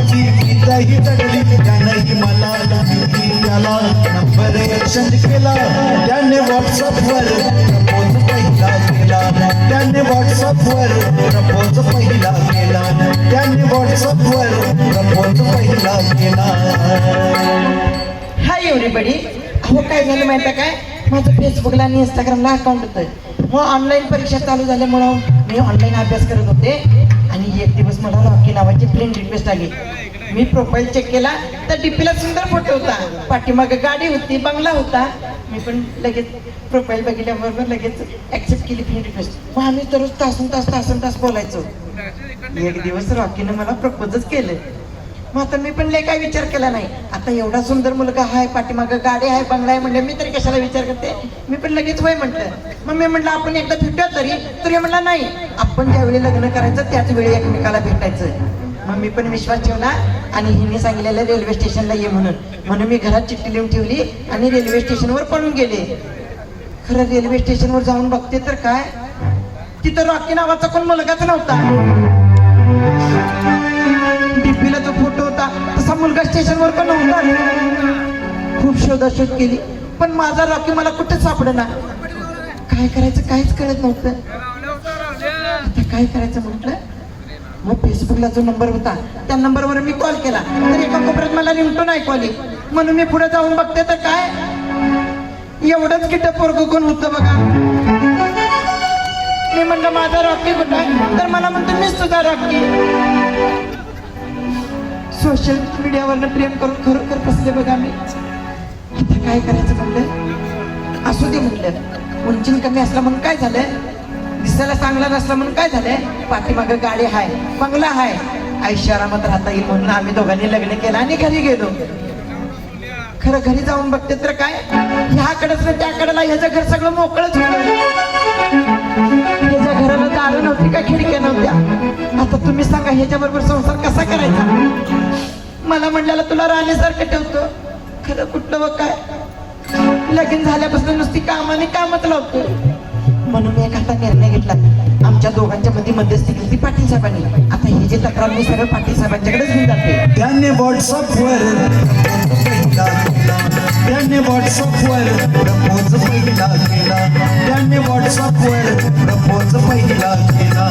माझी गीताही चढली त्यानंही मला मी त्याला नंबर एक्सचेंज केला. त्याने व्हॉट्सअपवर प्रपोज पहिला केला. त्याने व्हॉट्सअपवर प्रपोज पहिला केला. त्याने व्हॉट्सअपवर प्रपोज पहिला केला. हाय एव्हरीबडी हो काय झालं माहिती आहे काय? माझं फेसबुकला आणि इंस्टाग्रामला अकाउंट होतं. मग ऑनलाईन परीक्षा चालू झाल्यामुळं मी ऑनलाईन अभ्यास करत होते. आणि एक दिवस मला रॉकी नावाची फ्रेंड रिक्वेस्ट आली. मी प्रोफाईल चेक केला तर डीपीला सुंदर फोटो होता. पाठीमागं गाडी होती बंगला होता. मी पण लगेच प्रोफाईल बघितल्याबरोबर लगेच ऍक्सेप्ट केली फ्रेंड रिक्वेस्ट मग आम्ही दररोज तासून तास तासून तास बोलायचो. एक दिवस रॉकीनं मला प्रपोजच केलं. मग आता मी पण लय काय विचार केला नाही. आता एवढा सुंदर मुलगा आहे पाठीमागं गाडी आहे बंगला आहे म्हणलं मी तरी कशाला विचार करते? मी पण लगेच वय म्हटलं. मग मी म्हटलं आपण एकदा भेटूया तरी? तरी म्हणला नाही. आपण ज्यावेळी लग्न करायचं त्याच वेळी एकमेकाला भेटायचं. मग मी पण विश्वास ठेवला आणि हिने सांगितलेलं रेल्वे स्टेशनला ये म्हणून. म्हणून मी घरात चिठ्ठी लिहून ठेवली आणि रेल्वे स्टेशनवर पळून गेले. खरं रेल्वे स्टेशनवर जाऊन बघते तर काय? तिथं रॉकी नावाचा कोण मुलगाच नव्हता. मुलगा स्टेशनवर पण नव्हता. खूप शोधाशोध केली. पण माझा रॉकी मला कुठे सापडेना काय करायचं काहीच कळत नव्हतं. आता काय करायचं म्हटलं? मग फेसबुकला जो नंबर होता त्या नंबरवर मी कॉल केला. तर एका कोपऱ्यात मला रिंगटोन ऐकू आली म्हणून मी पुढे जाऊन बघते तर काय? एवढंच की पोरग कोण होतं बघा. मी म्हणलं माझा रॉकी कुठं तर मला म्हणतो मीच तुझा रॉकी सोशल मीडियावरनं प्रेम करून खरोखर बसले बघा मी. इथे काय करायचं म्हणलं? असू दे म्हणलं. उंचीन कमी असला म्हणून काय झालं? दिसायला चांगला नसला म्हणून काय झालंय पाठीमागं गाडी हाय बंगला हाय. आयुष्य आरामात राहता येईल म्हणून आम्ही दोघांनी लग्न केलं आणि घरी गेलो. खरं घरी जाऊन बघते तर काय? ह्याकडंच ना त्याकडला ह्याचं घर सगळं मोकळच ह्याच्या घराला दारू नव्हती का खिडक्या नव्हत्या? आता तुम्ही सांगा ह्याच्याबरोबर संसार कसा करायचा? मला म्हणल्याला तुला राहण्यासारखं ठेवतो. खरं कुठलं व काय? लगीन झाल्यापासून नुसती कामाने कामात लावतो म्हणून मी एखादा निर्णय घेतला. आमच्या दोघांच्या मध्ये मध्यस्थी केली पाटील साहेबांनी. आता ही जी तक्रार मी सरळ पाटील साहेबांच्याकडेच घेऊन जाते. त्यांनी व्हॉट्सअपवर त्यांनी व्हॉट्सअपवर प्रपोज पहिला केला. त्यांनी व्हॉट्सअपवर प्रपोज पहिला केला.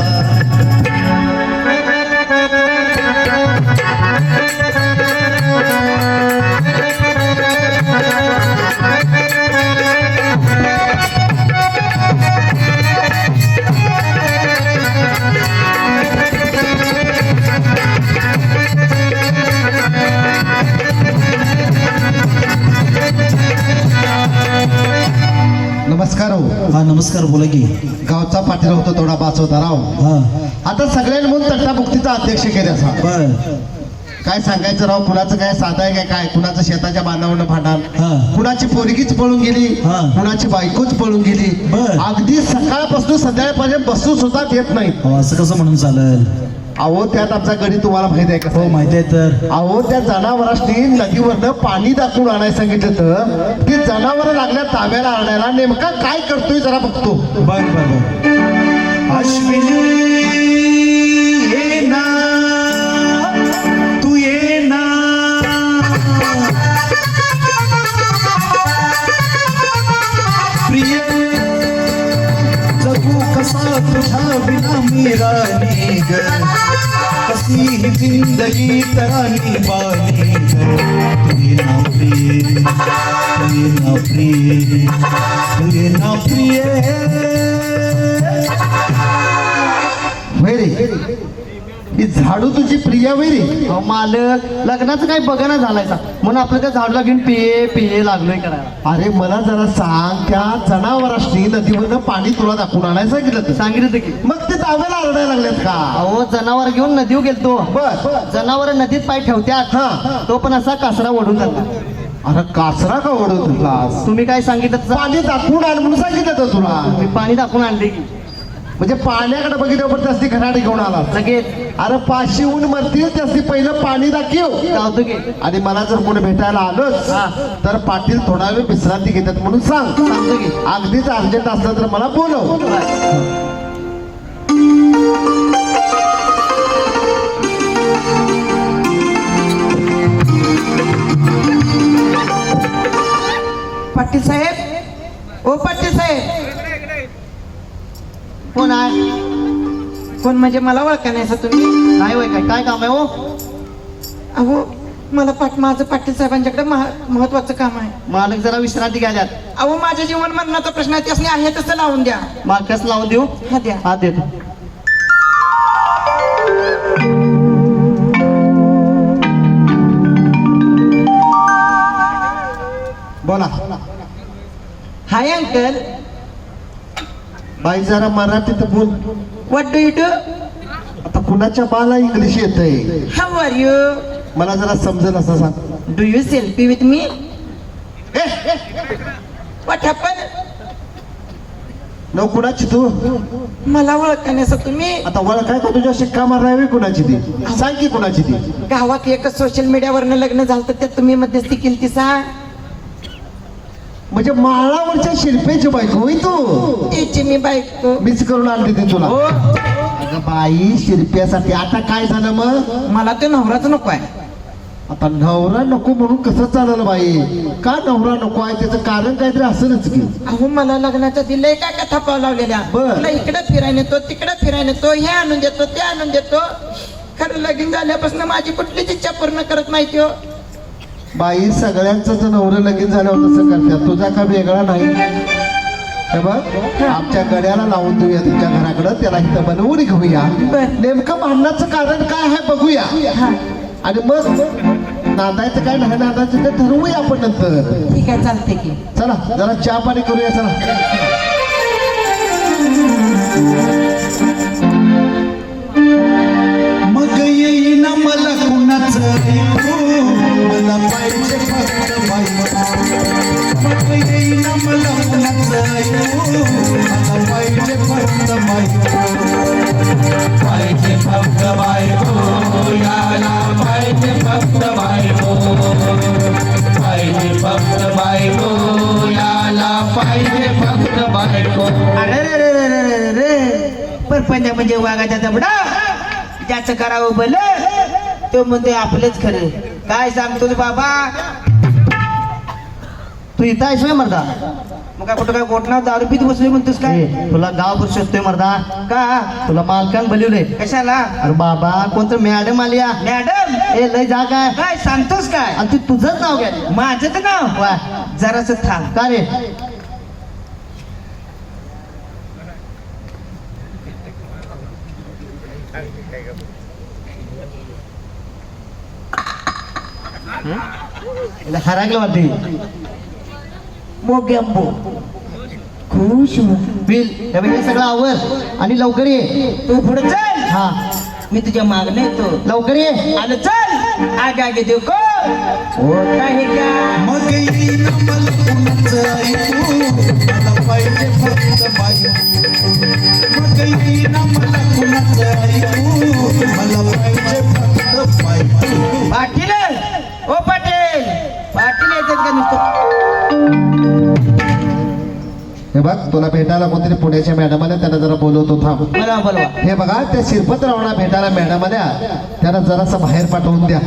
हो हा नमस्कार बोला की. गावचा पाटील होतो थोडा बाचवता राव. हा. आता सगळ्यांनी म्हणून तट्टामुक्तीचा अध्यक्ष केले असा बर. काय सांगायचं राव? कुणाचं काय साधा आहे काय काय? कुणाचं शेताच्या बांधावरनं भांडण? हा. कुणाची पोरगीच पळून गेली? हा. कुणाची बायकोच पळून गेली. अगदी सकाळपासून संध्याकाळपर्यंत बसून सुद्धा येत नाही अहो, असं कसं म्हणून चालेल? अहो त्यात आमचा गडी तुम्हाला माहीत आहे का हो माहिती आहे तर. अहो त्या जनावरांनी नदीवरनं पाणी दाखवून आणायला सांगितलं तर ते जनावर लागल्या ताब्याला आणायला नेमका काय करतोय जरा बघतो. बर बर अश्विनी ये ना तू ये ना. प्रिय जगू कसा तुझ्या विना मी राणी ग. कशी ही जिंदगी तरानी बानी ग तुझे ना प्रिय तुझे ना प्रिय तुझे ना प्रिय होय रे ही झाडू तुझी प्रिया होय रे अहो, मालक. लग्नाचं काही बघाना झालायचा. म्हणून आपलं त्या झाडला घेऊन पिये पिये लागलोय करायला. अरे मला जरा सांग त्या जनावरांनी नदीवरनं पाणी तुला दाखवून आणायला सांगितलं तर. सांगितलं की. मग ते ताब्याला आरडायला लागलेत का? अहो जनावर घेऊन नदीवर गेलतो. जनावर नदीत पाय ठेवत्यात. हा. तो पण असा कासरा ओढून जातो. अरे कासरा का ओढत तुला तुम्ही काय सांगितलं? तसं? पाणी दाखवून आण म्हणून सांगितलं तर तुला. मी पाणी दाखवून आणले की. म्हणजे पाण्याकडे बघितल्यावर त्यासनी घराडे घेऊन आला. लगेच. अरे पाशी ऊन मरतील त्यासनी पहिलं पाणी दाखव. आणि मला जर कोणी भेटायला आलोच तर पाटील थोडा वेळ विश्रांती घेतात म्हणून सांग. अगदीच अर्जंट असलं तर मला बोलव. पाटील साहेब. ओ पाटील साहेब. म्हणजे मला ओळखा नाही असं तुम्ही? नाही होय काय? काय काम आहे हो? अहो मला पाट माझं पाटील साहेबांच्याकडे महा- महत्वाचं काम आहे. मालक जरा विश्रांती घ्याल्यात अहो माझ्या जीवन मरणाचा प्रश्न आहे त्यासने आहे तसं लावून द्या. मालकास लावून देऊ? हा द्या. हा देतो. बोला. Hi uncle. बाई जरा मराठीत बोल. व्हॉट डू यू डू आता कुणाच्या बाला इंग्लिश येतंय? हाऊ आर यू मला जरा समजेल असं सांग. Do you selfie with me what happen न कुणाची तू? मला ओळखा नाही असं तुम्ही? आता वळ काय का तुझ्या? शिक्का मारणार कुणाची ती? सांग की कुणाची ती? गावात एकच सोशल मीडियावरनं लग्न झालं तर त्यात तुम्ही मध्यस्थी केली ती सांग म्हणजे माळावरच्या शिल्पेची बायको होय तू. तिची मी बायको. मीच करून आणली ती तुला. अगं बाई शिल्प्यासाठी आता काय झालं मग? मला तो नवराच नको आहे. आता नवरा नको म्हणून कसं चाललं बाई? का नवरा नको आहे? त्याचं कारण काहीतरी असेलच की. अहो मला लग्नाच्या दिलंय काय कथा पाव लावलेल्या. बर. तुला इकडे फिरायला नेतो तिकडे फिरायला नेतो हे आणून देतो ते आणून देतो. खरं लगीन झाल्यापासून माझी कुठलीच इच्छा पूर्ण करत नाही तो. बाई सगळ्यांचं जर नवरं लगीन झाल्यावर तसं करतात. तुझा का वेगळा नाही? हे बघ आमच्या गड्याला लावून देऊया तुमच्या घराकडं त्याला इथं बनवून घेऊया. नेमकं भांडणाचं कारण काय आहे बघूया. आणि मग नांदायचं काय नाही नांदायचं ते ठरवूया आपण नंतर. ठीक आहे चालते की. चला जरा चहा पाणी करूया चला. मग येईन मला कुणाचं? पाहिजे फक्त बायको मग मला पाहिजे फक्त पाहिजे फक्त बायको याला पाहिजे फक्त बायको पाहिजे फक्त बायको याला पाहिजे फक्त बायको अरे रे रे रे रे रे म्हणजे वाघाचा दबडा ज्याचं करावं भल तो म्हणतोय आपलंच खरं काय सांगतोस बाबा? तू इथं आहेस होय मर्दा? मग काय कुठं काय गोठणार दारू पीत बसलोय म्हणतोस काय? ए, तुला गाव शोधतोय मर्दा. का? तुला मालकान बोलवलंय. कशाला? अरे बाबा कोणतं मॅडम आली या मॅडम? ए लय जा काय काय सांगतोस काय? आणि तू तुझंच नाव घ्या. माझं तर नाव? वा. जरास थांब. का रे? हरागलं वाटते मोग्यांबो खुश बिल हे सगळं आवर आणि लवकर ये तू पुढे चल हा मी तुझ्या मागणे येतो लवकर ये आलं चल आगे आगे देऊ को काय हे का मग पाहिजे फक्त मग मला कुणाचं ऐकू मला पाहिजे फक्त बायको हे बघ तुला भेटायला कोणतरी पुण्याच्या मॅडम आल्या त्यांना जरा बोलवतो थांब. मला बोलवा हे बघा त्या शिरपतरावना भेटायला मॅडम आल्या त्यांना जरासं बाहेर पाठवून द्या.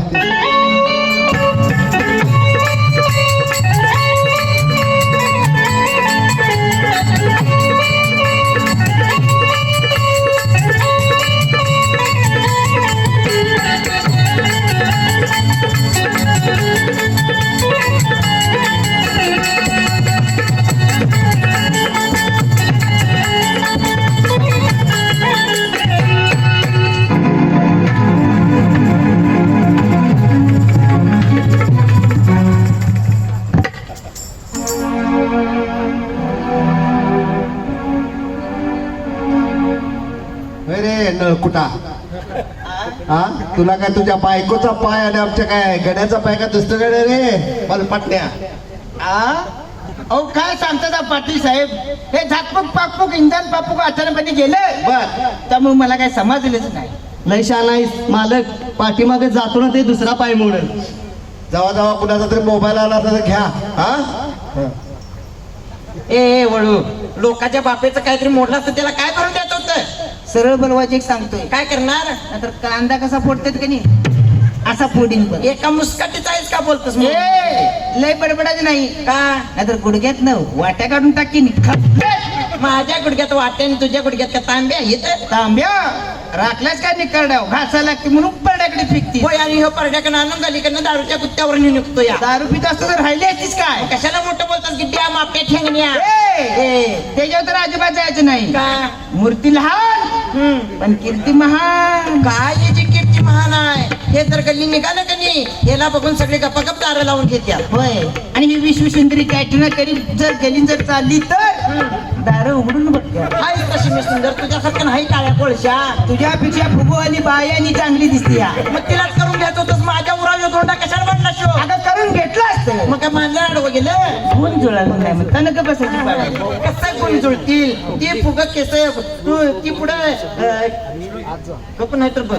तुला काय तुझ्या बायकोचा पाय आणि आमच्या काय गड्याचा पाय का दुसरं रे? मला पटण्या. आ? अहो काय सांगतात पाटील साहेब? हे झाकपूक पाकपूक इंधन पाकपूक अचानकपणे गेलं बर. त्यामुळे मला काय समजलेच नाही. लय शान आहेस मालक. पाठीमागे जातो ना ते दुसरा पाय मोडल. जेव्हा जेव्हा कुणाचा तरी मोबाईल आला तर घ्या. हा? ए वळू. लोकांच्या बापेचं काहीतरी मोडलं असतं त्याला काय करून देत होतं सरळ बनवायचे एक सांगतोय. काय करणार? नाहीतर कांदा कसा फोडतात का नाही? असा फोडीन पण. एका मुस्काटीचा आहेस का बोलतोस लय बडबडायचं नाही. का? नाहीतर गुडघ्यात न वाट्या काढून टाकीन. माझ्या गुडघ्यात वाटे आणि तुझ्या गुडघ्यात का तांब्या येत तांब्या? राखल्याच काय निकडव घासायला लागते म्हणून परड्याकडे फेकती. होय आणि ह्यो परड्याकडनं आणून गलीकडनं दारूच्या कुत्त्यावर निघतो या दारू पित असतो तर राहिली असतीस काय? कशाला मोठं बोलतात की द्या माप्या ठेंगण्या? ए, त्याच्यावर तर अजिबात जायचं नाही. का? मूर्ती लहान हम्म. पण कीर्ती महान. काय याची कीर्ती महान आहे? हे तर गल्ली निघालं का नाही याला बघून सगळे गप्पागप दारं लावून घेत्यात होय. आणि ही विश्व सुंदरी कॅटरीना करी जर गेली जर चालली तर? दारं उघडून बघत्या. हाय कशी मी सुंदर तुझ्यासारखं नाही काळ्या कोळशा. तुझ्यापेक्षा फुगवाली बाई आणि चांगली दिसते या मग तिलाच करून घ्यायचं होतंस माझ्या उराव तोंडा कशाला म्हणला शो? आता करून घेतलं असतं. मग काय माझं आडवं गेलं? गुण जुळालं नाही मग. तनक बसायची कसं कोण जुळतील? ती फुग केस तू ती पुढे गप नाही तर बघ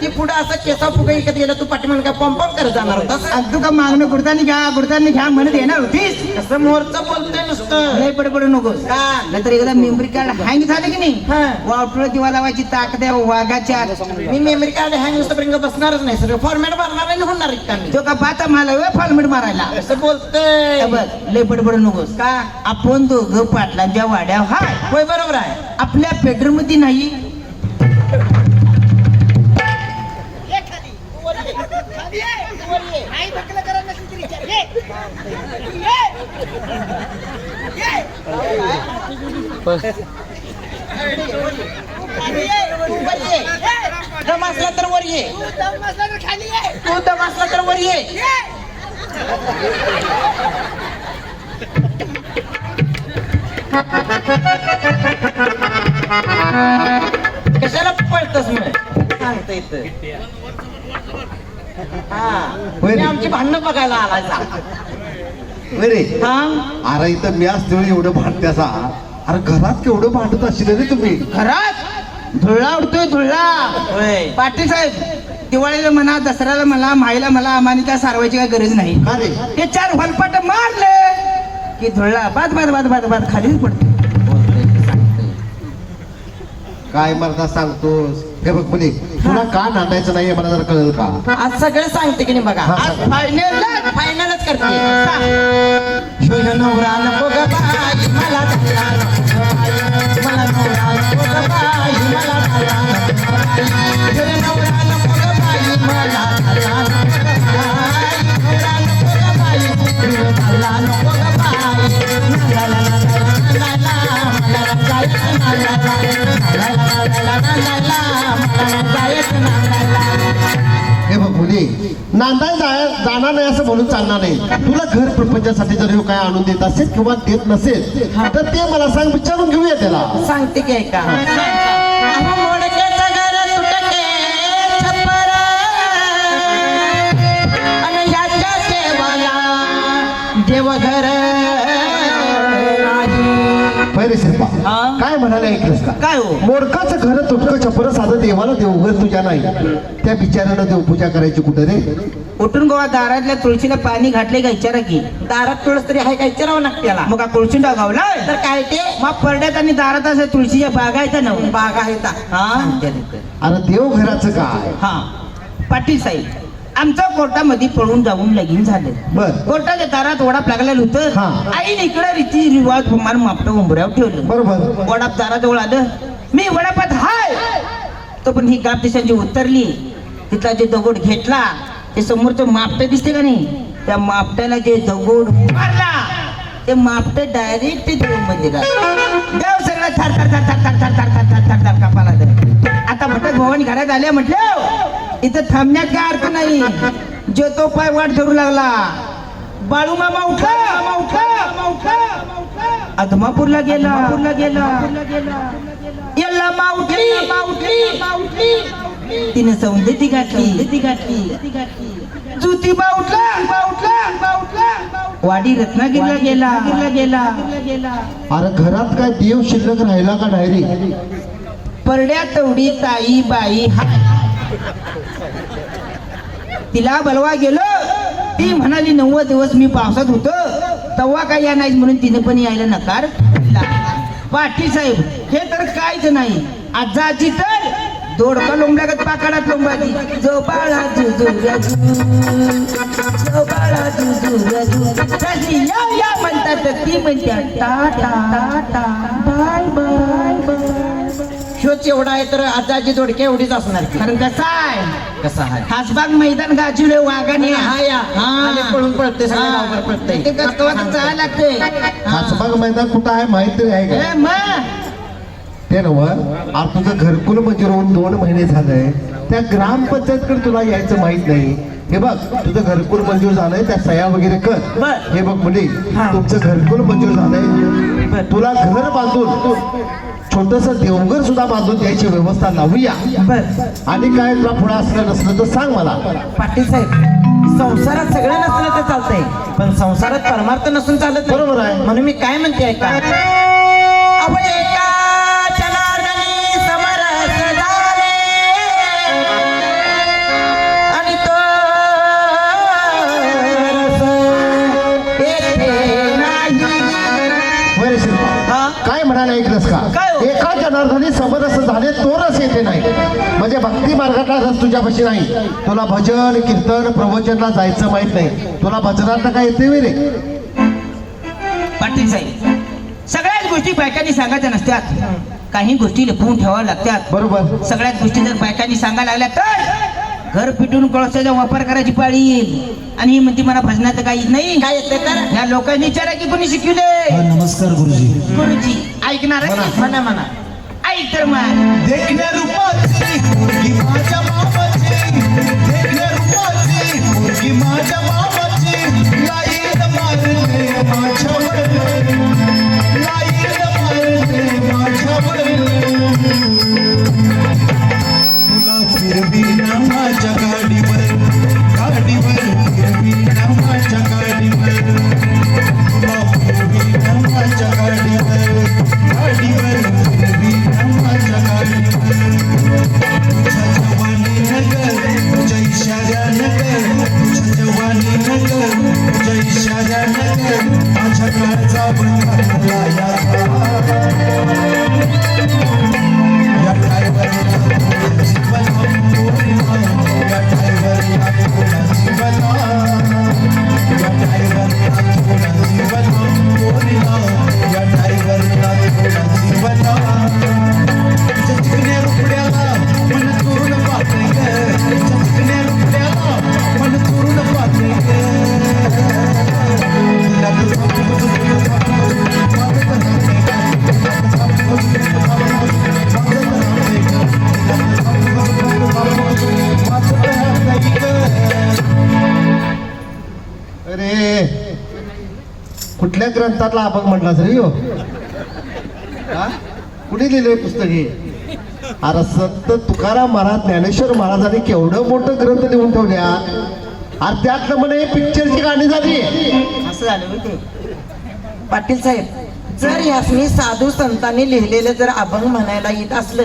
ती पुढे असं केसा फुग इकत गेलं तू पाठीमान काय पॉम्पॉम करत जाणार होतास? आज तू का मागणं गुडतानी घ्या गुडतानी घ्या म्हणत येणार होतीस. कसं मोरचं बोलतोय नुसतं? लय पडपडू नकोस. का? नाहीतर एकदा मेमरी कार्ड हँग झालं की नाही? हा. वावटळ दिवा लावायची ताकद आहे वाघाच्या. मी मेमरी कार्ड हँग नुसतं बसणारच नाही सगळं फॉर्मॅट मारणार आणि होणार का तो का पाता मला वे फॉर्मेट मारायला? कसं बोलतोय? हे बघ लय पडपडू नकोस. का? आपण दोघं पाटलांच्या वाड्या हाय. होय बरोबर आहे. आपल्या बेडरूममध्ये नाही दम असला तर वर ये तू दम असला तर वर ये कशाला पळतस मग सांगता येत हा आमची भांडणं बघायला आलायचा सा. होय रे हा? अरे इथं मी असतो एवढं भांडत्यासा अरे घरात केवढं भांडत असेल रे तुम्ही? घरात? धुळा उडतोय धुळा होय. पाटील साहेब दिवाळीला म्हणा दसऱ्याला म्हणा माईला मला आम्हाला काय सारवायची काय गरज नाही. का रे? ते चार हलपाट मारले की धुळा बाद बाद बाद बाद बाद खालीच पडतो. काय मरता सांगतोस? हे बघ मुली तुला का नांदायचं नाहीये मला जर कळेल का आज सगळं सांगते की नाही बघा हा. आज फायनल फायनलच करते ह्यो ह्यो नवरा नको ग बाई मला धरला नको ग बाई. मला नवरा नको ग बाई मला धरला नको ग बाई. ह्यो ह्यो नवरा नांदाय जाय जाणार नाही असं म्हणून चालणार नाही. तुला घर प्रपंचासाठी जर काय आणून देत असेल किंवा देत नसेल तर ते मला सांग विचारून घेऊया त्याला. सांगते की ऐका. देवघर. नाही पहिले शिल्पा हा? काय म्हणाले ऐकलंस का काय हो? मोडकाचं घर तुटकं छपर साधं देवाला देवघर तुझ्या नाही. त्या बिचाऱ्यानं देवपूजा करायची कुठं रे? उठून गोवा दारातल्या तुळशीला पाणी घातले का विचारा की? दारात तुळस तरी आहे काय विचारावं लागते त्याला मग का तुळशी डागावला? तर काय ते? मग परड्यात आणि दारात असं तुळशीच्या बागा आहेत ना? बाग आहे ता. हा अरे देवघराचं काय? हा. पाटील साहेब. आमचं कोर्टामध्ये पळून जाऊन लगीन झालं. बर. कोर्टाच्या दारात वडाप लागलेलं होतं. हा. आईने इकडे रीती रिवाज प्रमाण मापटं उंबऱ्यावर ठेवलं. बरोबर. वडाप दाराजवळ आलं. मी वडापात हाय! तो पण ही गाप दिशांची उतरली. तिथला जे दगड घेतला ते समोरचं मापट दिसते का नाही? त्या मापट्याला जे दगड मारला ते मापट डायरेक्ट देव मंदिरात देव सगळं थर थर थर थर थर थर थर थर थर थर कापाला लागलं. आता भटक भवानी घरात आले म्हटलं इथं थांबण्यात काय अर्थ नाही. जो तो पाय वाट धरू लागला. बाळू मामा उठला मामा उठला मामा उठला अदमापूरला गेला. अदमापूरला गेला याला माउटली माउटली माउटली तिने सौंदती गाठली. ती गाठली बाउटला बाउटला वाडी रत्नागिरीला गेला. गेला गेला अरे घरात काय देव शिल्लक राहिला का डायरी? परड्या तेवढी ताई बाई हाय. तिला बलवा गेलो. ती म्हणाली नव्वद दिवस मी पावसात होतो. तेव्हा काय या नाही म्हणून तिने पण यायला नकार दिला. पाटील साहेब हे तर काहीच नाही. आजाची तर दोडका लोंबड्यागत पाकाडात लोंबाची जोपाळा या या म्हणतात तर ती म्हणतात टाटा बाय बाय. एवढा आहे तर आजाची दोडके एवढीच असणार. कारण कसं आहे? कसा आहे? खासबाग मैदान गाजवले वाघाने. हा या. आणि पळून पळते सगळे गावभर ते जायला लागते मैदान कुठं आहे माहीत आहे का? ए, मग ते नव आज तुझं घरकुल मंजूर होऊन दोन महिने झालंय त्या ग्रामपंचायतकडे तुला यायचं माहीत नाही. हे बघ तुझं घरकुल मंजूर झालंय त्या सह्या वगैरे कर बर. हे बघ मुली हा. तुमचं घरकुल मंजूर झालंय तुला घर बांधून छोटस देवघर सुद्धा बांधून द्यायची व्यवस्था लावूया बर आणि काय तुला पुढे असलं नसलं तर सांग मला पाटील साहेब संसारात सगळं नसलं तर चालतंय पण संसारात परमार्थ नसून चालत नाही. बरोबर आहे. म्हणून मी काय म्हणते ऐका ऐकलंस का? काय? एका जनार्दनी समरस झाले तो रस येते नाही. म्हणजे भक्ती मार्गातला रस तुझ्यापाशी नाही. तुला भजन कीर्तन प्रवचनला जायचं माहीत नाही. तुला भजनात काय येते वे रे पाटील साहेब सगळ्याच गोष्टी बायकांनी सांगायच्या नसत्यात काही गोष्टी लपवून ठेवाव्या लागतात. बरोबर. सगळ्याच गोष्टी जर बायकांनी सांगायला लागल्या तर घर पिटून कोळशाचा वापर करायची पाळी येईल. आणि ही म्हणते मला भजनाचं काही नाही. काय येते तर? या लोकांनी विचारा की कोणी शिकवले नमस्कार गुरुजी. गुरुजी ऐकणार आहे? म्हणा. म्हणा ऐक तर मग देखण्या रूपाची मुलगी माझ्या बाबाची देखण्या रूपाची मुलगी माझ्या बाबाची लाईन मारते Abraham. ग्रंथातला अभंग म्हटला सर हो? कुणी लिहिलंय पुस्तक हे? अरे संत तुकाराम महाराज ज्ञानेश्वर महाराजांनी केवढं मोठं ग्रंथ लिहून ठेवल्या. अरे त्यातलं म्हणे पिक्चरची गाणी झाली. असं झालं होते. पाटील साहेब जर यासनी साधू संतांनी लिहिलेलं जर अभंग म्हणायला येत असलं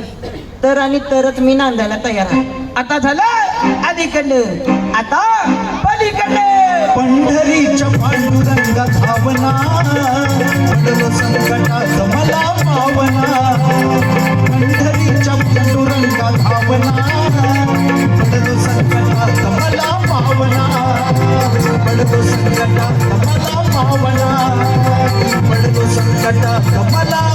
तर आणि तरच मी नांदायला तयार आहे. आता झालं? अलीकडलं. आता पलीकडलं. पंढरीच्या पांडुरंगा धावना पडलो संकटात मला पावना. पंढरीच्या पांडुरंगा धावना पडलो संकटात मला पावना. पडलो संकटात मला पावना. पडलो संकटात मला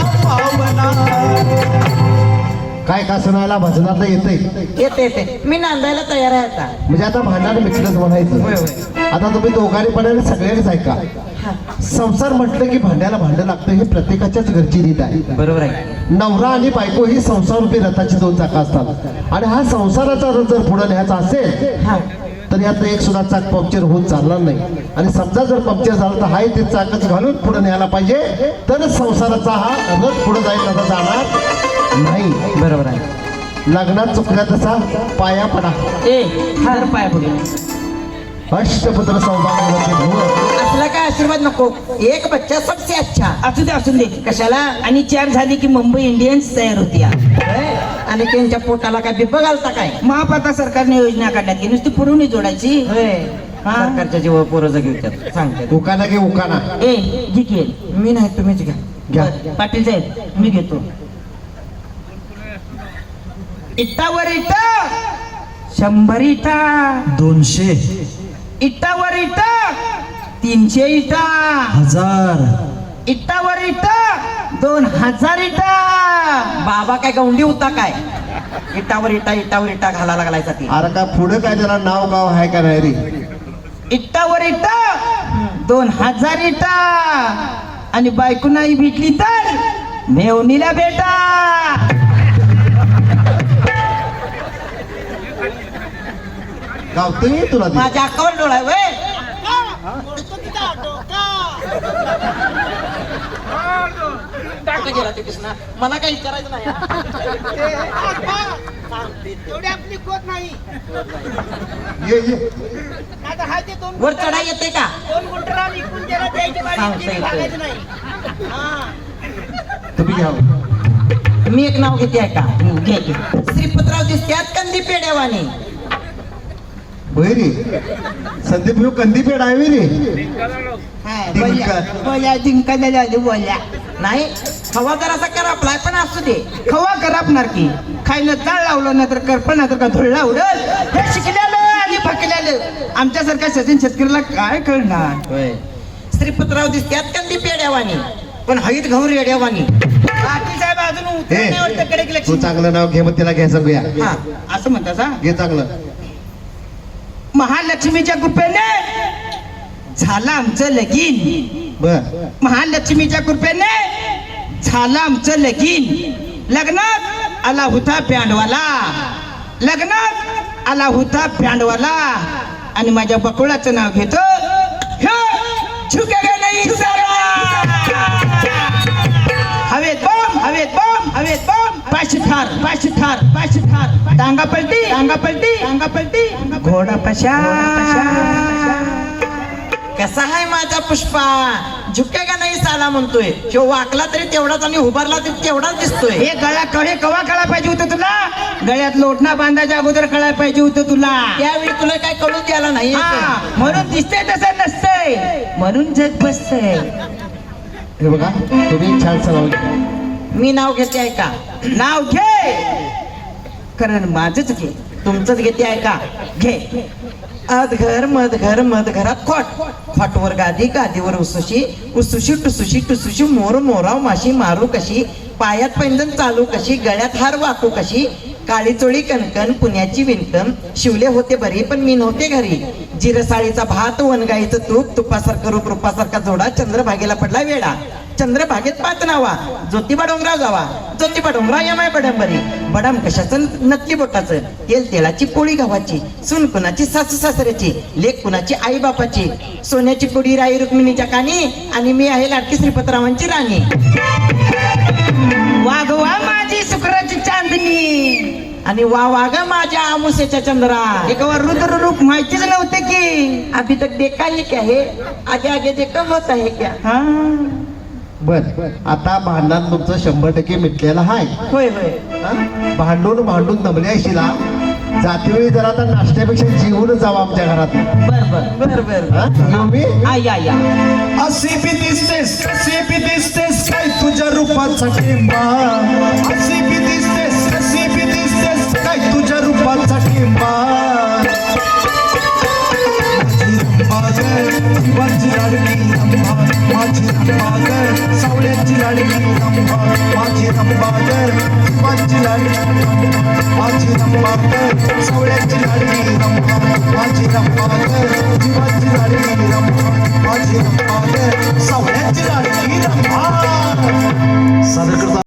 काय का भजनातलं येतंय. येते येते मी नांदायला तयार आहे आता. म्हणजे आता भांडण मिक्सरच म्हणायचं आता तुम्ही दोघांनी पण सगळ्यांनीच ऐका संसार म्हटलं की भांड्याला भांडं लागतं हे प्रत्येकाच्याच घरची रीत आहे. बरोबर आहे. नवरा आणि बायको ही संसारूपी रथाची दोन चाकं असतात. आणि हा संसाराचा रथ जर पुढे न्यायचा असेल हा. तर यात एक सुद्धा चाक पंक्चर होऊन चालणार नाही. आणि समजा जर पंक्चर झालं तर हाय ते चाकच घालून पुढे न्यायला पाहिजे. तरच संसाराचा हा रथ पुढे जाईल जाणार नाही बरोबर आहे. लग्नात चुकल्या तसा पाया पडा. ए हर पाय पुढे अष्टपुत्र सौभाग्यवती भव असला काय आशीर्वाद नको. एक बच्चा सबसे अच्छा. असू दे असू दे. कशाला? आणि चार झाली की मुंबई इंडियन्स तयार होती? आणि त्यांच्या पोटाला काय बिब्ब घालता काय? महापाता सरकारने योजना काढल्यात की नुसती पुरवणी जोडायची. हा? सरकारच्या जीव पोरं घेतात सांगते. उकाना घे उकाना. ए जी की मी नाही तुम्हीच घ्या. घ्या पाटील साहेब मी घेतो. इट्टावर इट्टा शंभर इटा. दोनशे. इट्टावर इट्टा तीनशे इटा. हजार. इटावर इटा दोन हजार इटा. बाबा काय गौंडी होता काय? इटावर इटा इटावर इटा घाला लागलायचा ती अरे का पुढे काय त्याला नाव गाव आहे का नाही रे? इट्टावर इट्टा दोन हजार इटा. आणि बायको नाही भेटली तर मेवणीला भेटा. तुला. माझ्या अक्कावर डोळा आहे वय कुठं गेला ते कृष्णा मला काही विचारायचं नाही तेवढी आपली खोत नाही ये ये आता हाय ते दोन वर चढा येते का दोन विकून त्याला द्यायची नाही हा तुम्ही घ्या मी एक नाव घेते आहे का घे घे श्रीपतराव दिसत्यात कंदी पेड्यावानी बहिरी संदीप कंदी पेड आहे रे. हाय, डिंका. बोल्या. झाली नाही? हवा जरासा करा आपला पण असू दे. खवा करापणार की. खायला जाळ लावलं नाही तर करपण नाही तर का धुळला उडल हे शिकलेलं आणि फकलेलं. आमच्यासारख्या सचिन शेतकऱ्याला काय कळणार? श्रीपतराव दिसत्यात कंदी पेड्यावानी पण हईत घाऊन रेड्यावानी. बाकी साहेब अजून तू चांगलं नाव घे मग त्याला घ्या सांगूया. हा असं म्हणता सा घे चांगलं. महालक्ष्मीच्या कृपेने झालं आमचं लगीन. बर. महालक्ष्मीच्या कृपेने झालं आमचं लगीन. लग्नात आला होता बँडवाला लग्नात आला होता बँडवाला आणि माझ्या बकुळाचं नाव घेतो. हवेत बॉम्ब हवेत बॉम्ब हवेत बॉम्ब. पाचशे ठार पाचशे ठार पाचशे ठार टांगा पलटी टांगा पलटी टांगा पलटी घोडा पशा. कसा आहे माझा पुष्पा? झुके का नाही साला म्हणतोय? ह्यो वाकला तरी तेवढाच आणि उभारला तरी तेवढाच दिसतोय. हे गळा कडे कवा कळा पाहिजे होतं तुला? गळ्यात लोटणा बांधायच्या अगोदर कळायला पाहिजे होतं तुला. त्यावेळी तुला काय कळून द्यायला नाही म्हणून दिसतंय तसं नसतंय. म्हणून जग बसतंय. हे बघा तुम्ही छान सराव घ्या मी नाव घेते आहे का? नाव घे! कारण माझच घे. तुमचंच घेते आहे का? घे. अधघर घर मध घर खोट. खोटवर गादी गादीवर उसुशी. उसुशी टुसुशी टुसुशी मोर मोराव माशी मारू कशी. पायात पैंजण चालू कशी. गळ्यात हार वाकू कशी. काळी चोळी कणकण पुण्याची विणकण. शिवले होते बरी पण मी नव्हते घरी. जिरसाळीचा भात वनगाईचं तूप तुपासारखं रूप रूपासारखा जोडा चंद्रभागेला पडला वेळा चंद्रभागेत पाच नावा ज्योतिबा डोंगराव जावा. ज्योतिबा डोंगराव यमाय बडंबरी. बडाम कशाचं? नकली बोटाचं. तेल तेलाची पोळी गावाची सून कुणाची? सासू सासऱ्याची. लेख कुणाची? आई बापाची सोन्याची पुडी राई रुक्मिणीच्या कानी आणि मी आहे लाडकी श्रीपतरावांची राणी. वाघवा माझी शुक्राची चांदणी. आणि वा वाग माझ्या आमुसेच्या चंद्रा एकावर रुद्र रूप माहितीच नव्हते की. अभी तक देखा ही क्या है? आगे आगे देखा होता है क्या? हा. बर आता भांडण तुमचं शंभर टक्के मिटलेलं आहे. होय होय. हा? भांडून भांडून दमले अशिला जातीवेळी जरा आता नाश्त्यापेक्षा जेवूनच जावं आमच्या घरात. बर बर बर बर. हा? येऊ मी? आ या या. अशी बी दिसतेस कशी बी दिसतेस काय तुझ्या रूपाचा टिंबा. अशी बी दिसतेस काय तुझ्या रूपाचा ठेंबा शिवाची लाडकी रंभा माझी रंभागर सावळ्याची लाडकी रंभा माझी रंभागर लाडकी माझी रंभागर सावळ्याची लाडकी रंभा माझी रंभागर शिवाची लाडकी रंभा माझी रंभागर सावळ्याची लाडकी रंभा सरकार